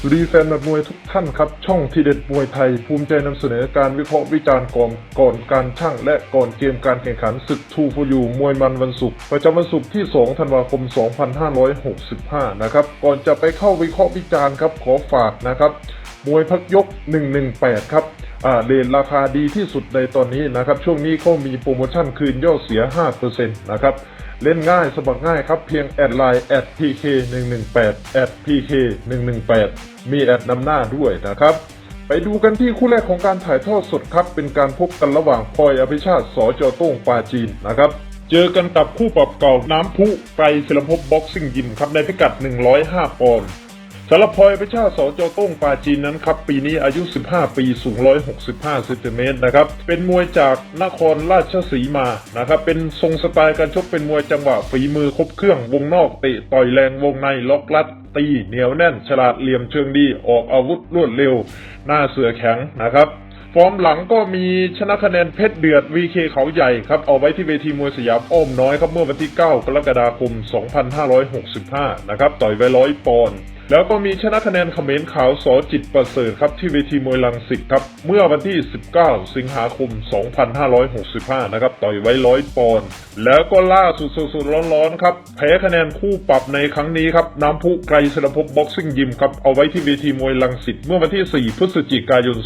สวัสดีแฟนแบบมวยทุกท่านครับ ช่องทีเด็ดมวยไทย ภูมิใจนำเสนอการวิเคราะห์วิจารณ์ก่อนก่อนการช่างและก่อนเกมการแข่งขันศึกทูฟูยูมวยมันวันศุกร์ประจำวันศุกร์ที่ 2 ธันวาคม 2565 นะครับ ก่อนจะไปเข้าวิเคราะห์วิจารณ์ครับ ขอฝากนะครับ มวยพักยก 118 ครับอ่าเรทราคาดีที่สุดในตอนนี้นะครับ ช่วงนี้เขามีโปรโมชั่นคืนยอดเสีย 5%นะครับ เล่นง่ายสมัครง่ายครับเพียงแอดไลน์แอด pk 118แอด pk 118มีแอดนำหน้าด้วยนะครับ ไปดูกันที่คู่แรกของการถ่ายทอดสดครับ เป็นการพบกันระหว่างพลอยอภิชาติสจโต้งปาจีนนะครับ เจอกันกับคู่ปรับเก่าน้ำพุไกรศิลภพบ็อกซิ่งยิมครับในพิกัด 105 ปอนด์ สำหรับพลอยประชาติสจโต้งปาจีนนั้นครับปีนี้อายุ 15 ปีสูง 165เซนติเมตรนะครับเป็นมวยจากนครราชสีมานะครับเป็นทรงสไตล์การชกเป็นมวยจังหวะฝีมือครบเครื่องวงนอกเตะต่อยแรงวงในล็อกลัดตีเหนียวแน่น ฉลาดเหลี่ยมเชิงดีออกอาวุธรวดเร็ว หน้าเสือแข็งนะครับฟอร์มหลังก็มีชนะคะแนนเพชรเดือด VK เขาใหญ่ครับ เอาไว้ที่เวทีมวยสยามอ้อมน้อยครับเมื่อวันที่ 9 กรกฎาคม 2565 นะครับ ต่อยไว้ร้อยปอนด์ แล้วก็มีชนะคะแนนคอมเขมรขาวสอจิตประเสริฐครับที่เวทีมวยลังสิตครับ เมื่อวันที่ 19 สิงหาคม 2565 นะครับ ต่อยไว้ร้อยปอนด์แล้วก็ล่าสุดสุดๆร้อนๆครับแพ้คะแนนคู่ปรับในครั้งนี้ครับน้ำพุไกรสรภพบ็อกซิ่งยิมครับ เอาไว้ที่เวทีมวยลังสิตเมื่อวันที่ 4 พฤศจิกายน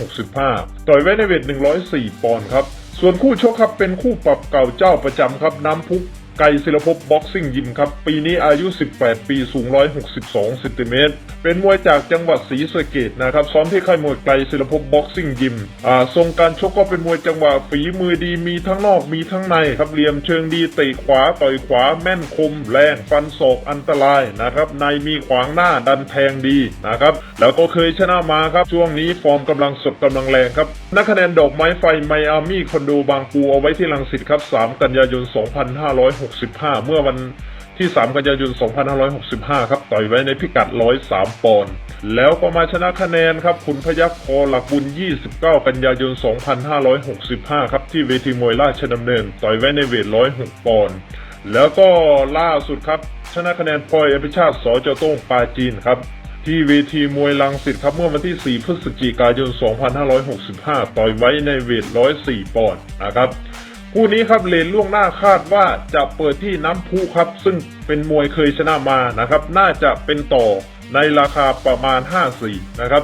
2565 ต่อยไว้ในเวท 104 ปอนด์ครับส่วนคู่ชกครับเป็นคู่ปรับเก่าเจ้าประจำครับน้ำพุ ไกรศิลภพบ็อกซิ่งยิมครับ ปีนี้อายุ 18 ปี สูง 162เซนติเมตร เป็นมวยจากจังหวัดศรีสะเกดนะครับ ซ้อมที่ค่ายมวยไกรศิลภพบ็อกซิ่งยิม อ่า ทรงการชกก็เป็นมวยจังหวะฝีมือดีมีทั้งนอกมีทั้งในครับ เหลี่ยมเชิงดีเตะขวาต่อยขวาแม่นคม แรงฟันศอกอันตรายนะครับ ในมีขวางหน้าดันแทงดีนะครับ แล้วก็เคยชนะมาครับ ช่วงนี้ฟอร์มกำลังสดกำลังแรงครับ นักคะแนนดอกไม้ไฟไมอามี่คอนโดบางปูเอาไว้ที่ลังสิตครับ 3 กันยายน 256 2565 เมื่อวันที่ 3 กันยายน 2565 ครับ ต่อยไว้ในพิกัด 103 ปอนด์แล้วก็มาชนะคะแนนครับขุนพยัคฆ์คอหลักบุญ 29 กันยายน 2565 ครับ ที่เวทีมวยราชดำเนิน ต่อยไว้ในเวท 106 ปอนด์แล้วก็ล่าสุดครับ ชนะคะแนนพลอยอภิชาติสจโต้งปาจีนครับที่เวทีมวยลังสิตครับเมื่อวันที่ 4 พฤศจิกายน 2565 ต่อยไว้ในเวท 104 ปอนด์นะครับ คู่นี้ครับเลนล่วงหน้าคาดว่าจะเปิดที่น้ำพุครับ ซึ่งเป็นมวยเคยชนะมานะครับ น่าจะเป็นต่อในราคาประมาณ 5-4 นะครับ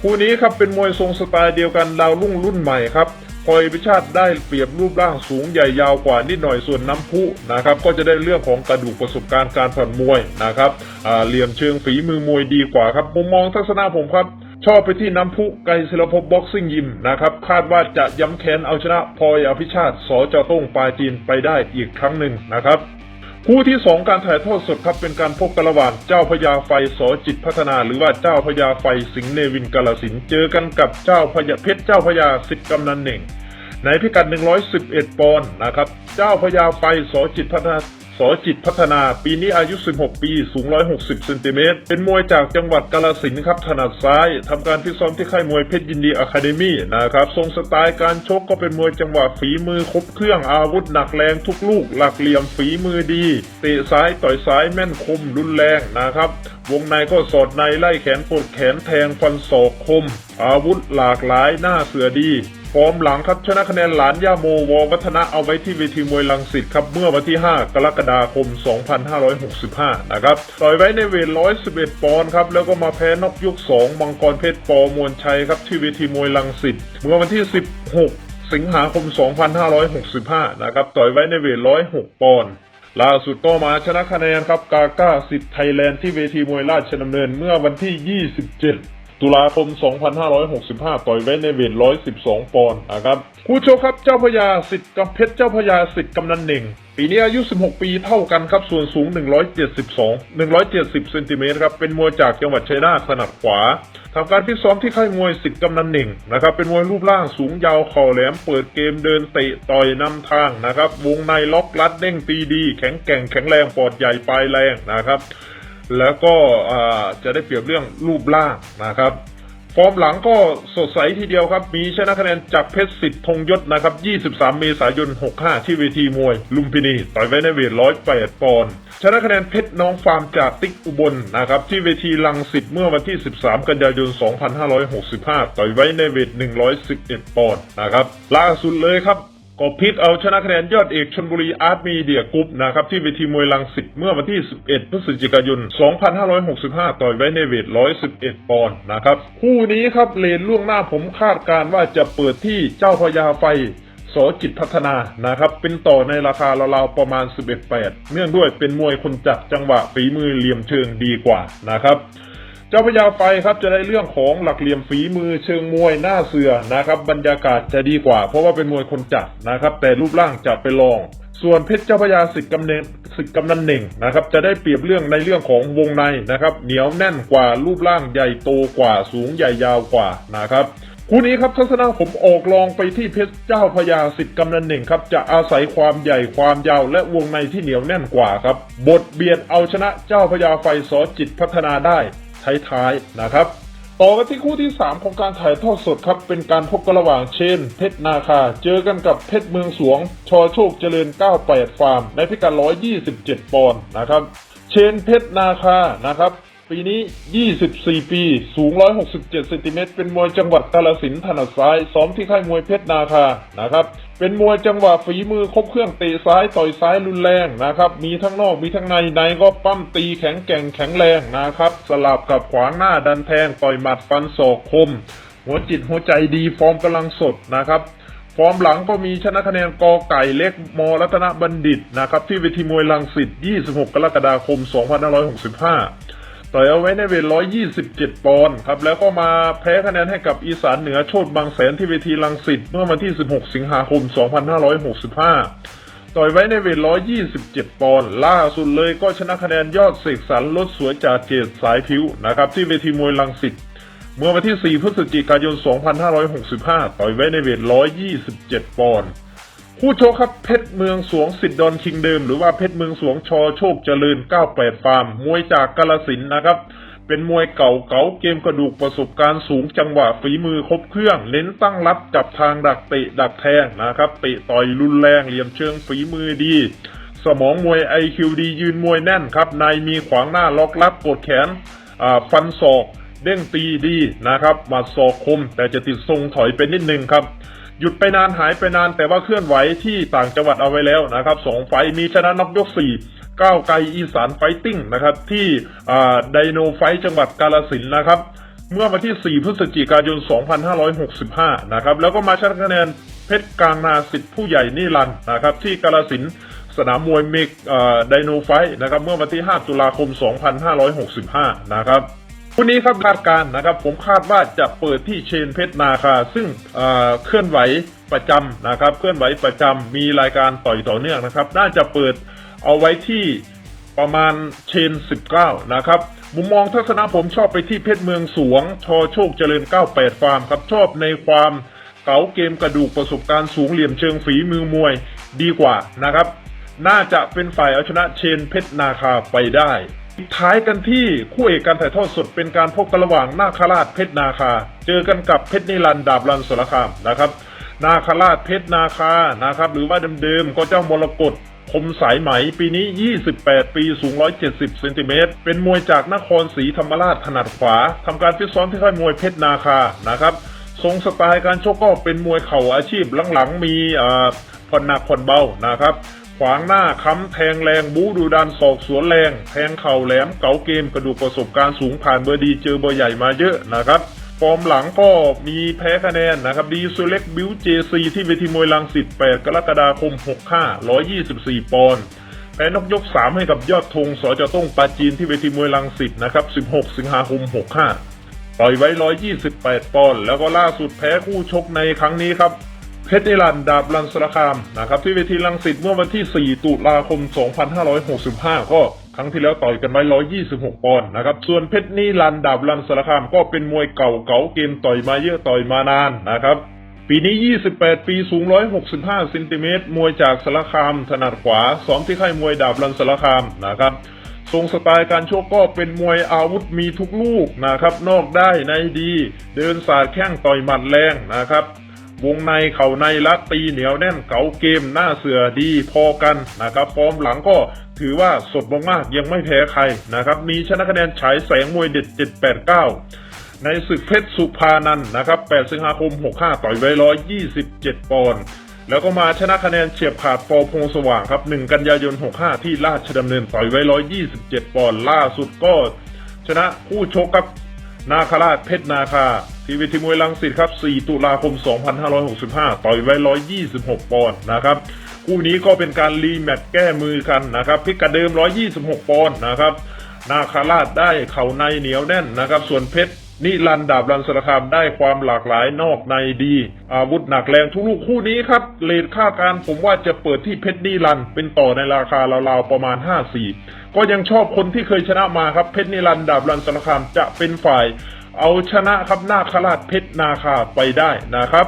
คู่นี้ครับเป็นมวยทรงสไตล์เดียวกันดาวรุ่งรุ่นใหม่ครับพอยพิชาติได้เปรียบรูปร่างสูงใหญ่ยาวกว่านิดหน่อยส่วนน้ำพุนะครับ ก็จะได้เรื่องของกระดูกประสบการณ์การผ่านมวยนะครับอ่าเหลี่ยมเชิงฝีมือมวยดีกว่าครับมุมมองทัศนะผมครับ ชอบไปที่น้ำพุไกรศิลภพบ็อกซิ่งยิมนะครับ คาดว่าจะย้ำแค้นเอาชนะพลอยอภิชาติสจโต้งปาจีนไปได้อีกครั้งหนึ่งนะครับคู่ที่ 2 การถ่ายทอดสดครับเป็นการพบกันระหว่างเจ้าพญาไฟสอจิตพัฒนา หรือว่าเจ้าพญาไฟสิงห์เนวินกาลสินเจอกันกับเจ้าพญาเพชรเจ้าพญาสิทธิ์กำนันเหน่งในพิกัด 111 ปอนด์นะครับ เจ้าพญาไฟสอจิตพัฒนา สอจิตพัฒนา ปีนี้อายุ 16 ปี สูง 160 เซนติเมตร เป็นมวยจากจังหวัดกาลสินครับถนัดซ้ายทำการฟิตซ้อมที่ค่ายมวยเพชรยินดีอะคาเดมี่นะครับ ทรงสไตล์การชกก็เป็นมวยจังหวะฝีมือครบเครื่องอาวุธหนักแรงทุกลูก หลักเหลี่ยมฝีมือดี เตะซ้ายต่อยซ้ายแม่นคมรุนแรงนะครับ วงในก็สอดในไล่แขนกดแขนแทงฟันศอกคม อาวุธหลากหลายหน้าเสือดี ฟอร์มหลังครับชนะคะแนนหลานย่าโมววัฒนะเอาไว้ที่เวทีมวยลังสิตครับเมื่อวันที่ 5 กรกฎาคม 2565 นะครับต่อยไว้ในเวท 111 ปอนด์ครับแล้วก็มาแพ้นอกยก 2 มังกรเพชรปอมวลชัยครับที่เวทีมวยลังสิตเมื่อวันที่ 16 สิงหาคม 2565 นะครับต่อยไว้ในเวท 106 ปอนด์ล่าสุดก็มาชนะคะแนนครับกาก้าสิทธิ์ไทยแลนด์ที่เวทีมวยราชดำเนินเมื่อวันที่ 27 ตุลาคม 2565 ต่อยไว้ในเวท 112 ปอนด์นะครับคู่โชกครับเจ้าพญาสิทธิ์กับเพชรเจ้าพญาสิทธิ์กำนันหน่งปีนี้อายุ 16 ปีเท่ากันครับ ส่วนสูง 172 170เซนติเมตรครับ เป็นมวยจากจังหวัดชัยนาทถนัดขวาทำการฟิตซ้อมที่ค่ายมวยสิทธิ์กำนันหน่งนะครับ เป็นมวยรูปร่างสูงยาวเข่าแหลม เปิดเกมเดินเตะต่อยนำทางนะครับ วงในล็อกลัดเด้งตีดี แข็งแกร่งแข็งแรงปอดใหญ่ปลายแรงนะครับ แล้วก็จะได้เปรียบเรื่องรูปร่างนะครับ ฟอร์มหลังก็สดใสทีเดียวครับ มีชนะคะแนนจากเพชรสิทธิ์ธงยศนะครับ 23 เมษายน 65 ที่เวทีมวย ลุมพินี ต่อยไว้ในเวท 108 ปอนด์ ชนะคะแนนเพชรน้องฟาร์มจากติ๊กอุบลนะครับ ที่เวทีลังสิตเมื่อวันที่ 13 กันยายน 2565 ต่อยไว้ในเวท 111 ปอนด์นะครับ ล่าสุดเลยครับ ก็พลิกเอาชนะคะแนนยอดเอกชนบุรีอาร์ตมีเดียกรุ๊ปนะครับที่เวทีมวยลังสิตเมื่อวันที่ 11 พฤศจิกายน 2565 ต่อยไว้ในเวท 111 ปอนด์นะครับคู่นี้ครับเลนล่วงหน้าผมคาดการณ์ว่าจะเปิดที่เจ้าพญาไฟสอจิตพัฒนานะครับ เป็นต่อในราคาราวๆประมาณ 11.8 เนื่องด้วยเป็นมวยคนจัดจังหวะฝีมือเหลี่ยมเชิงดีกว่านะครับ เจ้าพญาไฟครับจะได้เรื่องของหลักเหลี่ยมฝีมือเชิงมวยหน้าเสือนะครับบรรยากาศจะดีกว่า เพราะว่าเป็นมวยคนจัดนะครับ แต่รูปร่างจะไปรองส่วนเพชรเจ้าพญาสิทธิ์กำเนิดสิทธิ์กำนันหนึ่งนะครับ จะได้เปรียบเรื่องในเรื่องของวงในนะครับ เหนียวแน่นกว่ารูปร่างใหญ่โตกว่าสูงใหญ่ยาวกว่านะครับคู่นี้ครับทัศนะผมออกลองไปที่เพชรเจ้าพญาสิทธิ์กำนันหนึ่งครับ จะอาศัยความใหญ่ความยาวและวงในที่เหนียวแน่นกว่าครับ บทเบียดเอาชนะเจ้าพญาไฟสอจิตพัฒนาได้ ท้ายๆนะครับต่อกันที่คู่ที่ 3 ของการถ่ายทอดสดครับ เป็นการพบกันระหว่างเชนเพชรนาคา เจอกันกับเพชรเมืองสวง ชอโชคเจริญ 98 ฟาร์ม ในพิกัด 127 ปอนด์นะครับ เชนเพชรนาคานะครับ ปีนี้ 24 ปี สูง 167เซนติเมตร เป็นมวยจังหวัดกาลสินธุ์ถนัดซ้าย ซ้อมที่ค่ายมวยเพชรนาคา นะครับ เป็นมวยจังหวะฝีมือครบเครื่องเตะซ้ายต่อยซ้ายรุนแรงนะครับ มีทั้งนอกมีทั้งใน ในก็ปั้มตีแข็งแกร่งแข็งแรงนะครับ สลับกับขวางหน้าดันแทงต่อยหมัดฟันศอกคม หัวจิตหัวใจดีฟอร์มกำลังสดนะครับฟอร์มหลังก็มีชนะคะแนนกอไก่เล็กมรัตนบัณฑิตนะครับที่เวทีมวยลังสิต26 กรกฎาคม 2565 ต่อยเอาไว้ในเวท127ปอนด์ครับ แล้วก็มาแพ้คะแนนให้กับอีสานเหนือโชดบางแสนที่เวทีลังสิตเมื่อวันที่16สิงหาคม2565ต่อยไว้ในเวท127ปอนด์ล่าสุดเลยก็ชนะคะแนนยอดเสกสรรลดสวยจากเจดสายผิวนะครับที่เวทีมวยลังสิตเมื่อวันที่ 4 พฤศจิกายน 2565 ต่อยไว้ในเวท 127 ปอนด์ คู่โชกครับเพชรเมืองสวงสิทธิ์ดอนคิงเดิม หรือว่าเพชรเมืองสวงชอโชคเจริญ 98 ฟาร์ม มวยจากกาลสินนะครับ เป็นมวยเก่าเก๋าเกมกระดูกประสบการณ์สูงจังหวะฝีมือครบเครื่อง เน้นตั้งรับจับทางดักเตะดักแทงนะครับเตะต่อยรุนแรงเหลี่ยมเชิงฝีมือดี สมองมวย IQ ดียืนมวยแน่นครับในมีขวางหน้าล็อกลับกดแขนฟันศอกเด้งตีดีนะครับหมัดศอกคม แต่จะติดทรงถอยไปนิดนึงครับ หยุดไปนานหายไปนานแต่ว่าเคลื่อนไหวที่ต่างจังหวัดเอาไว้แล้วนะครับสองไฟมีชนะน็อกยกสี่ก้าวไกลอีสานไฟติ้งนะครับที่อ่าไดโนไฟจังหวัดกาลสินนะครับ เมื่อวันที่ 4 พฤศจิกายน 2565 นะครับแล้วก็มาชนะคะแนนเพชรกลางนาสิทธิ์ผู้ใหญ่นิรันต์นะครับที่กาลสินสนามมวยเมกไดโนไฟนะครับเมื่อวันที่ 5 ตุลาคม 2565 นะครับ คู่นี้ครับคาดการนะครับผมคาดว่าจะเปิดที่เชนเพชรนาคา ซึ่งเอ่อเคลื่อนไหวประจำนะครับ เคลื่อนไหวประจำมีรายการต่อยต่อเนื่องนะครับ น่าจะเปิดเอาไว้ที่ประมาณเชน 19 นะครับ มุมมองทัศนะผมชอบไปที่เพชรเมืองสวง ชอโชคเจริญ 98 ฟาร์มครับ ชอบในความเก๋าเกมกระดูกประสบการณ์สูงเหลี่ยมเชิงฝีมือมวยดีกว่านะครับ น่าจะเป็นฝ่ายเอาชนะเชนเพชรนาคาไปได้ ท้ายกันที่คู่เอกการถ่ายทอดสดเป็นการพบกันระหว่างนาคราชเพชรนาคา เจอกันกับเพชรนิรันด์ดาบรันสารคามนะครับ นาคราชเพชรนาคานะครับ หรือว่าเดิมๆก็เจ้ามรกตคมสายไหมปีนี้ 28 ปี สูง 170 เซนติเมตร เป็นมวยจากนครศรีธรรมราชถนัดขวา ทำการฟิตซ้อมที่ค่ายมวยเพชรนาคา นะครับ ทรงสไตล์การชกก็เป็นมวยเข่าอาชีพหลังๆ มีผ่อนหนักผ่อนเบา นะครับ ขวางหน้าค้ำแทงแรงบูดูดันศอกสวนแรง แทงเข่าแหลมเก๋าเกมกระดูกประสบการณ์สูงผ่านเบอร์ดีเจอเบอร์ใหญ่มาเยอะนะครับฟอร์มหลังก็มีแพ้คะแนนนะครับดีซูเล็กบิวเจซีที่เวทีมวยลังสิต8กรกฎาคม 65 124 ปอนด์แพ้นกยก 3 ให้กับยอดธงสจต้งปาจีนที่เวทีมวยลังสิตนะครับ 16 สิงหาคม 65 ต่อยไว้ 128 ปอนด์แล้วก็ล่าสุดแพ้คู่ชกในครั้งนี้ครับ เพชรนิรันด์ดาบรันสรคามนะครับที่เวทีลังสิตเมื่อวันที่ 4 ตุลาคม 2565 ก็ครั้งที่แล้วต่อยกันไว้ 126 ปอนด์นะครับ ส่วนเพชรนิรันด์ดาบรันสารคามก็เป็นมวยเก่าเก๋าเกมต่อยมาเยอะต่อยมานานนะครับ ปีนี้ 28 ปี สูง 165เซนติเมตร มวยจากสารคาม ถนัดขวา ซ้อมที่ค่ายมวยดาบรันสารคามนะครับ ทรงสไตล์การโชกก็เป็นมวยอาวุธมีทุกลูกนะครับ นอกได้ในดี เดินสาดแข้งต่อยหมัดแรงนะครับ วงในเข่าในลัดตีเหนียวแน่นเก๋าเกมหน้าเสือดีพอกันนะครับฟอร์มหลังก็ถือว่าสดมากๆยังไม่แพ้ใครนะครับมีชนะคะแนนฉายแสงมวยเด็ด 789 ในศึกเพชรสุภานันนะครับ 8 สิงหาคม 65 ต่อยไว้127 ปอนด์แล้วก็มาชนะคะแนนเฉียบขาดปอพงสว่างครับ 1 กันยายน 65 ที่ราชดำเนินต่อยไว้127 ปอนด์ล่าสุดก็ชนะคู่ชกครับ นาคาราชเพชรนาคา ทีวีทีมวยลังสิตครับ 4 ตุลาคม 2565 ต่อยไว้ 126 ปอนด์นะครับ คู่นี้ก็เป็นการรีแมตช์แก้มือกันนะครับ พิกัดเดิม 126 ปอนด์นะครับ นาคาราชได้เข่าในเหนียวแน่นนะครับ ส่วนเพชร นิรันดาบรันสารคามได้ความหลากหลายนอกในดี อาวุธหนักแรงทุกลูกคู่นี้ครับเลทค่าการผมว่าจะเปิดที่เพชรนิรันเป็นต่อในราคาราวๆประมาณ 54 ก็ยังชอบคนที่เคยชนะมาครับเพชรนิรันดร์ดาบรันสารคามจะเป็นฝ่าย เอาชนะครับนาคราชเพชรนาคาไปได้นะครับ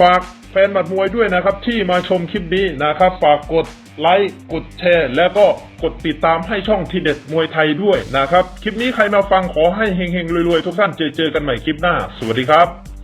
ฝาก แฟนหมัดมวยด้วยนะครับ ที่มาชมคลิปนี้นะครับ ฝากกดไลค์กดแชร์ แล้วก็กดติดตามให้ช่องทีเด็ดมวยไทยด้วยนะครับ คลิปนี้ใครมาฟังขอให้เฮงๆรวยๆ ทุกท่านเจอเจอกันใหม่คลิปหน้า สวัสดีครับ